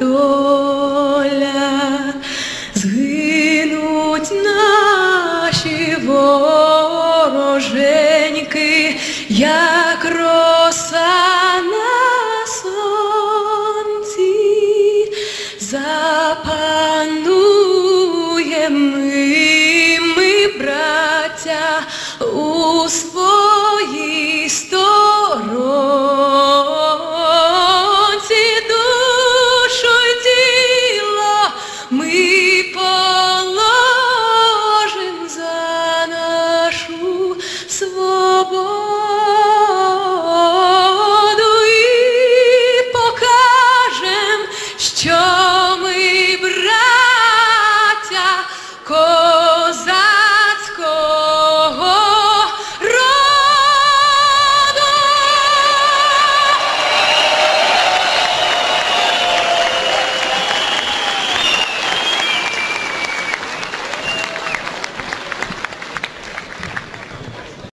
доля, згинуть наші вороженьки, як роса на сонці, запануєм ми, ми, браття, у Cool.